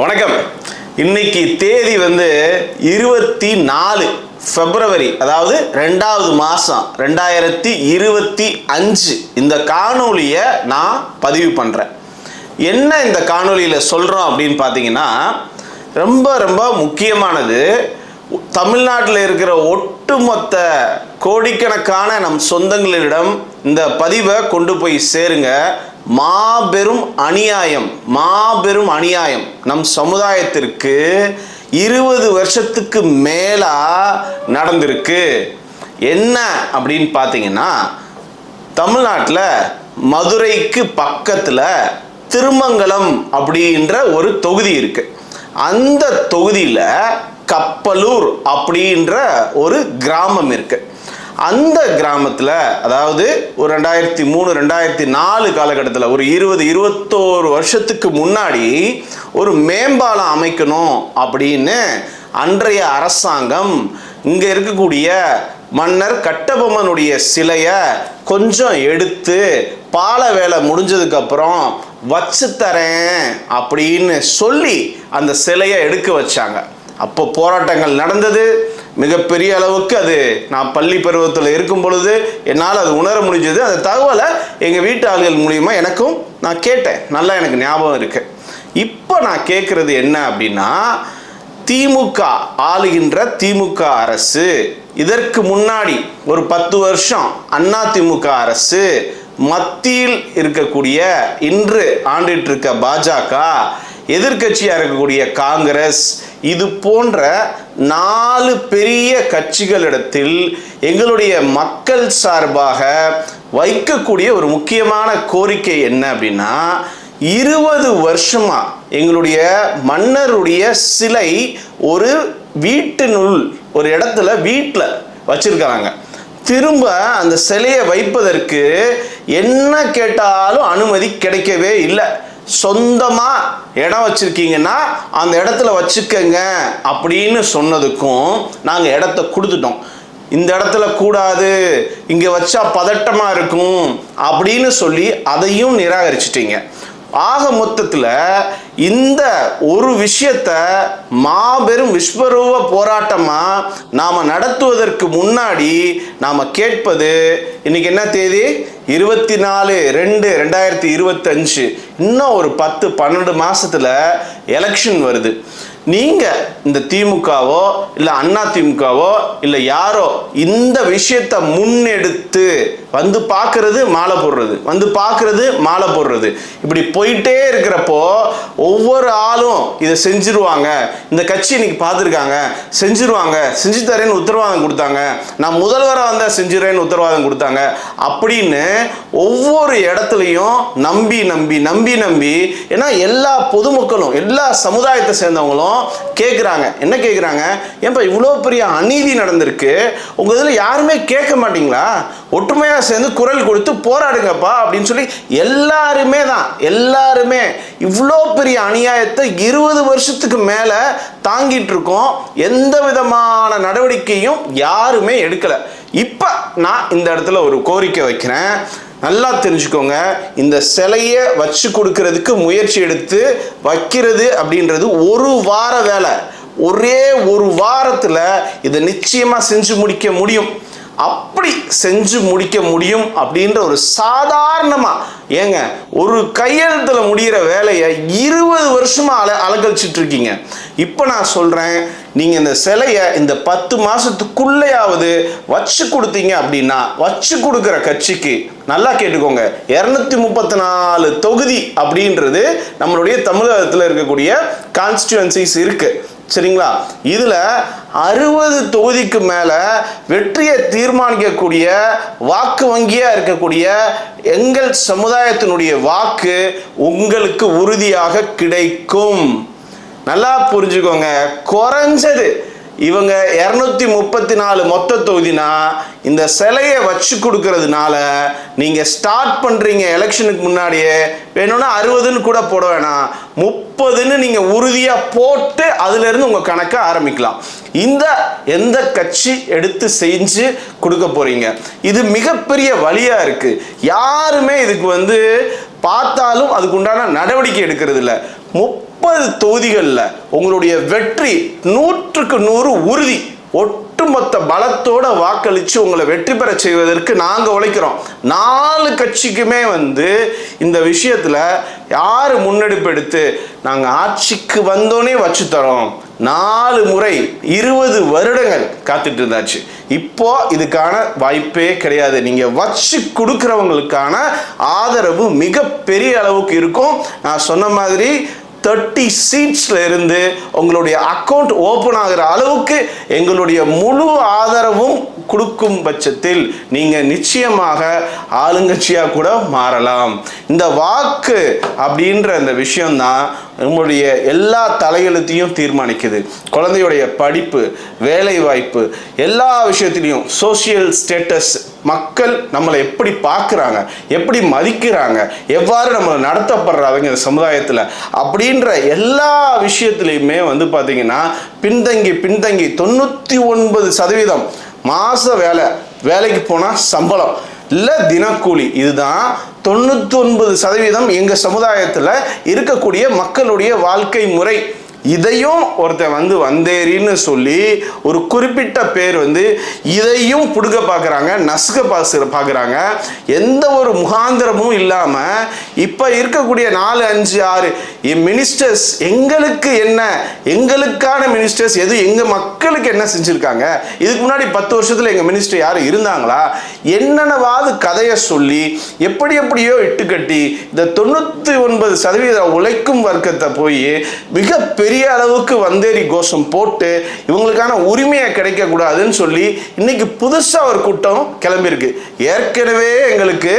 வணக்கம். இன்னைக்கு தேதி வந்து இருபத்தி நாலு பிப்ரவரி அதாவது ரெண்டாவது மாதம் ரெண்டாயிரத்தி இருபத்தி அஞ்சு. இந்த காணொலியை நான் பதிவு பண்ணுறேன் என்ன இந்த காணொலியில் சொல்கிறோம் அப்படின்னு பார்த்தீங்கன்னா ரொம்ப ரொம்ப முக்கியமானது தமிழ்நாட்டில் இருக்கிற ஒட்டுமொத்த கோடிக்கணக்கான நம் சொந்தங்களிடம் இந்த பதிவை கொண்டு போய் சேருங்க. மாபெரும் அநியாயம் மாபெரும் அநியாயம். நம் சமுதாயத்திற்கு இருபது வருஷத்துக்கு மேலா நடந்திருக்கு. என்ன அப்படின்னு பார்த்தீங்கன்னா தமிழ்நாட்டில் மதுரைக்கு பக்கத்தில் திருமங்கலம் அப்படின்ற ஒரு தொகுதி இருக்கு. அந்த தொகுதியில் கப்பலூர் அப்படின்ற ஒரு கிராமம் இருக்குது அந்த கிராமத்தில் அதாவது ஒரு ரெண்டாயிரத்தி மூணு ரெண்டாயிரத்தி நாலு காலகட்டத்தில் ஒரு இருபது இருபத்தோரு வருஷத்துக்கு முன்னாடி ஒரு மேம்பாலம் அமைக்கணும் அப்படின்னு அன்றைய அரசாங்கம் இங்கே இருக்கக்கூடிய மன்னர் கட்டபொம்மனுடைய சிலையை கொஞ்சம் எடுத்து பால வேலை முடிஞ்சதுக்கப்புறம் வச்சு தரேன் அப்படின்னு சொல்லி அந்த சிலையை எடுக்க வச்சாங்க. அப்போ போராட்டங்கள் நடந்தது. மிகப்பெரிய அளவுக்கு அது நான் பள்ளி பருவத்தில் இருக்கும் பொழுது என்னால் அது உணர முடிஞ்சது. அந்த தகவலை எங்கள் வீட்டு ஆளுகள் மூலிமா எனக்கும் நான் கேட்டேன். நல்லா எனக்கு ஞாபகம் இருக்கு. இப்போ நான் கேட்குறது என்ன அப்படின்னா திமுக ஆளுகின்ற திமுக அரசு இதற்கு முன்னாடி ஒரு பத்து வருஷம் அண்ணா திமுக அரசு மத்தியில் இருக்கக்கூடிய இன்று ஆண்டிட்டு இருக்க பாஜக எதிர்க்கட்சியாக இருக்கக்கூடிய காங்கிரஸ் இது போன்ற நாலு பெரிய கட்சிகளிடத்தில் எங்களுடைய மக்கள் சார்பாக வைக்கக்கூடிய ஒரு முக்கியமான கோரிக்கை என்ன அப்படின்னா இருபது வருஷமா எங்களுடைய மன்னருடைய சிலை ஒரு வீட்டினுள் ஒரு இடத்துல வீட்டில் வச்சிருக்கிறாங்க. திரும்ப அந்த சிலையை வைப்பதற்கு என்ன கேட்டாலும் அனுமதி கிடைக்கவே இல்லை. சொந்தமா இடம் வச்சிருக்கீங்கன்னா அந்த இடத்துல வச்சுக்கங்க அப்படின்னு சொன்னதுக்கும் நாங்கள் இடத்த கொடுத்துட்டோம். இந்த இடத்துல கூடாது இங்கே வச்சா பதட்டமாக இருக்கும் அப்படின்னு சொல்லி அதையும் நிராகரிச்சிட்டீங்க. ஆக மொத்தத்தில் இந்த ஒரு விஷயத்த மாபெரும் விஸ்வரூப போராட்டமாக நாம் நடத்துவதற்கு முன்னாடி நாம் கேட்பது இன்னைக்கு என்ன தேதி? இருபத்தி நாலு ரெண்டு ரெண்டாயிரத்தி இருபத்தஞ்சு இன்னும் ஒரு பத்து பன்னெண்டு மாதத்தில் எலெக்ஷன் வருது. நீங்கள் இந்த திமுகவோ இல்லை அண்ணா திமுகவோ இல்லை யாரோ இந்த விஷயத்தை முன்னெடுத்து வந்து பார்க்கறது மாலை போடுறது. வந்து பார்க்கறது மாலை போடுறது. இப்படி போயிட்டே இருக்கிறப்போ ஒவ்வொரு ஆளும் இதை செஞ்சிருவாங்க. இந்த கட்சி இன்னைக்கு பார்த்துருக்காங்க. செஞ்சிருவாங்க. செஞ்சு தரேன்னு உத்தரவாதம் கொடுத்தாங்க. நான் முதல்வராக வந்தால் செஞ்சுறேன்னு உத்தரவாதம் கொடுத்தாங்க. அப்படின்னு ஒவ்வொரு இடத்துலையும் நம்பி நம்பி நம்பி நம்பி ஏன்னா எல்லா பொதுமக்களும் எல்லா சமுதாயத்தை சேர்ந்தவங்களும் கேட்குறாங்க என்ன கேட்குறாங்க ஏன்பா இவ்வளோ பெரிய அநீதி நடந்திருக்கு? உங்கள் இதில் யாருமே கேட்க மாட்டீங்களா? ஒற்றுமையாக சேர்ந்து குரல் கொடுத்து போராடுங்கப்பா அப்படின்னு சொல்லி எல்லாருமே தான் எல்லாருமே. இவ்வளோ பெரிய அநியாயத்தை இருபது வருஷத்துக்கு மேலே தாங்கிட்டு இருக்கோம். எந்த விதமான நடவடிக்கையும் யாருமே எடுக்கலை. இப்போ நான் இந்த இடத்துல ஒரு கோரிக்கை வைக்கிறேன். நல்லா தெரிஞ்சுக்கோங்க இந்த சிலையை வச்சு கொடுக்கறதுக்கு முயற்சி எடுத்து வைக்கிறது அப்படின்றது ஒரு வார வேலை. ஒரே ஒரு வாரத்தில் இதை நிச்சயமாக செஞ்சு முடிக்க முடியும். அப்படி செஞ்சு முடிக்க முடியும் அப்படின்ற ஒரு சாதாரணமாக ஏங்க ஒரு கையெழுத்தில் முடிகிற வேலையை இருபது வருஷமாக அல அலக்கழிச்சிட்டு இருக்கீங்க இப்போ நான் சொல்கிறேன் நீங்கள் இந்த சிலையை இந்த பத்து மாதத்துக்குள்ளேயாவது வச்சு கொடுத்தீங்க அப்படின்னா வச்சு கொடுக்குற கட்சிக்கு நல்லா கேட்டுக்கோங்க இரநூத்தி முப்பத்தி நாலு தொகுதி அப்படின்றது நம்மளுடைய தமிழகத்தில் இருக்கக்கூடிய கான்ஸ்டியூன்சிஸ் இருக்குது சரிங்களா? இதில் அறுபது தொகுதிக்கு மேலே வெற்றியை தீர்மானிக்கக்கூடிய வாக்கு வங்கியாக இருக்கக்கூடிய எங்கள் சமுதாயத்தினுடைய வாக்கு உங்களுக்கு உறுதியாக கிடைக்கும். நல்லா புரிஞ்சுக்கோங்க. குறைஞ்சது இவங்க இரநூத்தி முப்பத்தி நாலு மொத்த தொகுதினா இந்த சிலையை வச்சு கொடுக்கறதுனால நீங்கள் ஸ்டார்ட் பண்ணுறீங்க எலெக்ஷனுக்கு முன்னாடியே வேணும்னா அறுபதுன்னு கூட போட வேணாம். முப்பதுன்னு நீங்கள் உறுதியாக போட்டு அதுலேருந்து உங்கள் கணக்கை ஆரம்பிக்கலாம். இந்த எந்த கட்சி எடுத்து செஞ்சு கொடுக்க போகிறீங்க இது மிகப்பெரிய வழியாக இருக்குது யாருமே இதுக்கு வந்து பார்த்தாலும் அதுக்குண்டான நடவடிக்கை எடுக்கிறது இல்லை முப் முப்பது தொகுதிகளில் உங்களுடைய வெற்றி நூற்றுக்கு நூறு உறுதி. ஒட்டுமொத்த பலத்தோட வாக்களித்து உங்களை வெற்றி பெற செய்வதற்கு நாங்கள் உழைக்கிறோம். நாலு கட்சிக்குமே வந்து இந்த விஷயத்தில் யார் முன்னெடுப்பு எடுத்து நாங்கள் ஆட்சிக்கு வந்தோன்னே வச்சு தரோம். நாலு முறை இருபது வருடங்கள் காத்துட்டு இருந்தாச்சு. இப்போ இதுக்கான வாய்ப்பே கிடையாது. நீங்கள் வச்சு கொடுக்குறவங்களுக்கான ஆதரவு மிக பெரிய அளவுக்கு இருக்கும். நான் சொன்ன மாதிரி தேர்ட்டி சீட்ஸில் இருந்து உங்களுடைய அக்கௌண்ட் ஓப்பன் ஆகிற அளவுக்கு எங்களுடைய முழு ஆதரவும் கொடுக்கும் பட்சத்தில் நீங்கள் நிச்சயமாக ஆளுங்கட்சியாக கூட மாறலாம். இந்த வாக்கு அப்படின்ற அந்த விஷயம்தான் நம்முடைய எல்லா தலையெழுத்தையும் தீர்மானிக்குது. குழந்தையுடைய படிப்பு வேலை வாய்ப்பு எல்லா விஷயத்திலையும் சோஷியல் ஸ்டேட்டஸ் மக்கள் நம்மளை எப்படி பார்க்குறாங்க எப்படி மதிக்கிறாங்க எவ்வாறு நம்மளை நடத்தப்படுறாங்க இந்த சமுதாயத்தில் அப்படின்ற எல்லா விஷயத்துலையுமே வந்து பார்த்திங்கன்னா பின்தங்கி பின்தங்கி தொண்ணூற்றி ஒன்பது சதவீதம் மாத வேலை. வேலைக்கு போனால் சம்பளம். இல்லை தினக்கூலி. இதுதான் தொண்ணூற்றி ஒன்பது சதவீதம் எங்கள் சமுதாயத்தில் இருக்கக்கூடிய மக்களுடைய வாழ்க்கை முறை. இதையும் ஒருத்தன் வந்து வந்தேரின்னு சொல்லி ஒரு குறிப்பிட்ட பேர் வந்து இதையும் பிடுங்க பார்க்குறாங்க நசுக்க பாசுகிற பார்க்குறாங்க எந்த ஒரு முகாந்திரமும் இல்லாமல் இப்போ இருக்கக்கூடிய நாலு அஞ்சு ஆறு மினிஸ்டர்ஸ் எங்களுக்கு என்ன எங்களுக்கான மினிஸ்டர்ஸ் எது எங்கள் மக்களுக்கு என்ன செஞ்சுருக்காங்க? இதுக்கு முன்னாடி பத்து வருஷத்தில் எங்கள் மினிஸ்டர் யாரும் இருந்தாங்களா? என்னென்னவாது கதையை சொல்லி எப்படி எப்படியோ இட்டுக்கட்டி இந்த தொண்ணூற்றி ஒன்பது சதவீத உழைக்கும் வர்க்கத்தை போய் மிகப்பெரிய பெரிய அளவுக்கு வந்தேரி கோஷம் போட்டு இவங்களுக்கான உரிமையை கிடைக்கக்கூடாதுன்னு சொல்லி இன்னைக்கு புதுசாக ஒரு கூட்டம் கிளம்பியிருக்கு. ஏற்கனவே எங்களுக்கு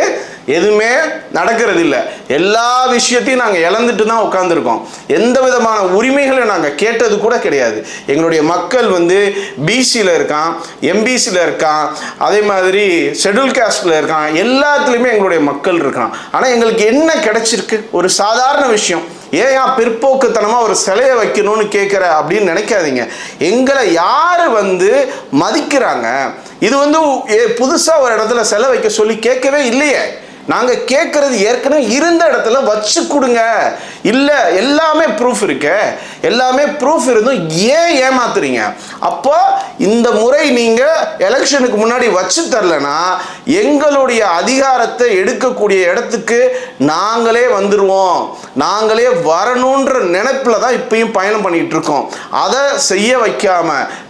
எதுவுமே நடக்கிறது இல்லை எல்லா விஷயத்தையும் நாங்கள் இழந்துட்டு தான் உட்காந்துருக்கோம் எந்த விதமான உரிமைகளை நாங்கள் கேட்டது கூட கிடையாது. எங்களுடைய மக்கள் வந்து பிசியில் இருக்கான் எம்பிசியில் இருக்கான் அதே மாதிரி ஷெட்யூல் காஸ்டில் இருக்கான். எல்லாத்துலேயுமே எங்களுடைய மக்கள் இருக்கான். ஆனால் எங்களுக்கு என்ன கிடைச்சிருக்கு? ஒரு சாதாரண விஷயம். ஏன் ஏன் பிற்போக்குத்தனமாக ஒரு சிலையை வைக்கணும்னு கேட்குற அப்படின்னு நினைக்காதீங்க. எங்களை யார் வந்து மதிக்கிறாங்க? இது வந்து புதுசாக ஒரு இடத்துல சிலை வைக்க சொல்லி கேட்கவே இல்லையே. நாங்கள் கேட்குறது ஏற்கனவே இருந்த இடத்துல வச்சு கொடுங்க. இல்லை எல்லாமே ப்ரூஃப் இருக்கு. எல்லாமே ப்ரூஃப் இருந்தும் ஏன் ஏமாத்துறீங்க? அப்போ இந்த முறை நீங்கள் எலெக்ஷனுக்கு முன்னாடி வச்சு தரலனா எங்களுடைய அதிகாரத்தை எடுக்கக்கூடிய இடத்துக்கு நாங்களே வந்துடுவோம் நாங்களே வரணுன்ற நினைப்பில் தான் இப்பயும் பயணம் பண்ணிட்டு இருக்கோம். அதை செய்ய வைக்காம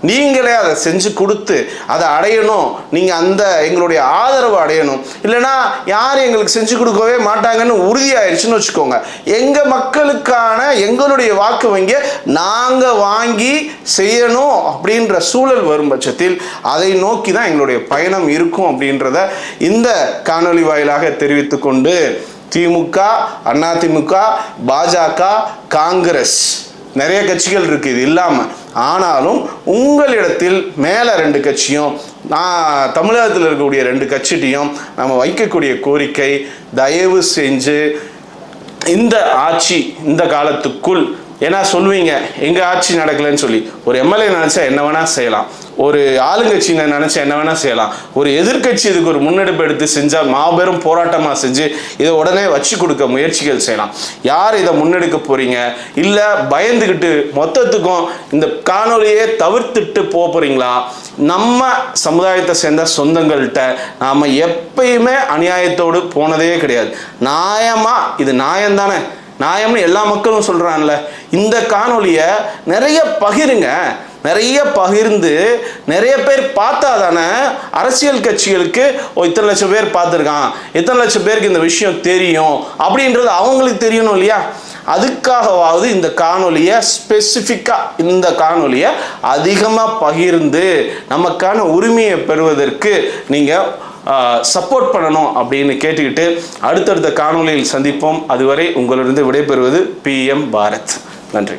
நீங்களே அதை செஞ்சு கொடுத்து அதை அடையணும். நீங்கள் அந்த எங்களுடைய ஆதரவு அடையணும். இல்லைன்னா யார் எங்களுக்கு செஞ்சு கொடுக்கவே மாட்டாங்கன்னு உறுதியாயிருச்சுன்னு வச்சுக்கோங்க. எங்கள் மக்களுக்கான எங்களுடைய வாக்கு வங்கியை நாங்கள் வாங்கி செய்யணும் அப்படின்ற சூழல் வரும் பட்சத்தில் அதை நோக்கி தான் எங்களுடைய பயணம் இருக்கும் அப்படின்றத இந்த காணொளி வாயிலாக தெரிவித்து கொண்டு திமுக அதிமுக பாஜக காங்கிரஸ். நிறைய கட்சிகள் இருக்குது இது இல்லாமல் ஆனாலும் உங்களிடத்தில் மேலே ரெண்டு கட்சியும் நான் தமிழகத்தில் இருக்கக்கூடிய ரெண்டு கட்சிகிட்டையும் நம்ம வைக்கக்கூடிய கோரிக்கை தயவு செஞ்சு இந்த ஆட்சி இந்த காலத்துக்குள் ஏன்னா சொல்லுவீங்க எங்க ஆட்சி நடக்கலைன்னு சொல்லி. ஒரு எம்எல்ஏ நினைச்சா என்ன வேணா செய்யலாம். ஒரு ஆளுங்கட்சியினை நினைச்சா என்ன வேணா செய்யலாம். ஒரு எதிர்க்கட்சி இதுக்கு ஒரு முன்னெடுப்பு எடுத்து செஞ்சா மாபெரும் போராட்டமா செஞ்சு இதை உடனே வச்சு கொடுக்க முயற்சிகள் செய்யலாம். யார் இதை முன்னெடுக்க போறீங்க? இல்ல பயந்துக்கிட்டு மொத்தத்துக்கும் இந்த காணொலியே தவிர்த்துட்டு போக போறீங்களா? நம்ம சமுதாயத்தை சேர்ந்த சொந்தங்கள்கிட்ட நாம எப்பயுமே அநியாயத்தோடு போனதே கிடையாது. நியாயமா இது நியாயம் தானே நியாயம்னு எல்லா மக்களும் சொல்கிறான்ல இந்த காணொலியை நிறைய பகிருங்க. நிறைய பகிர்ந்து நிறைய பேர் பார்த்தா தானே அரசியல் கட்சிகளுக்கு ஓ இத்தனை லட்சம் பேர் பார்த்துருக்கான் இத்தனை லட்சம் பேருக்கு இந்த விஷயம் தெரியும் அப்படின்றது அவங்களுக்கு தெரியணும் இல்லையா? அதுக்காகவாவது இந்த காணொலியை ஸ்பெசிஃபிக்காக இந்த காணொலியை அதிகமாக பகிர்ந்து நமக்கான உரிமையை பெறுவதற்கு நீங்கள் சப்போர்ட் பண்ணணும் அப்படின்னு கேட்டுக்கிட்டு அடுத்தடுத்த காணொலியில் சந்திப்போம். அதுவரை உங்களிருந்து விடைபெறுவது பிஎம் பாரத். நன்றி.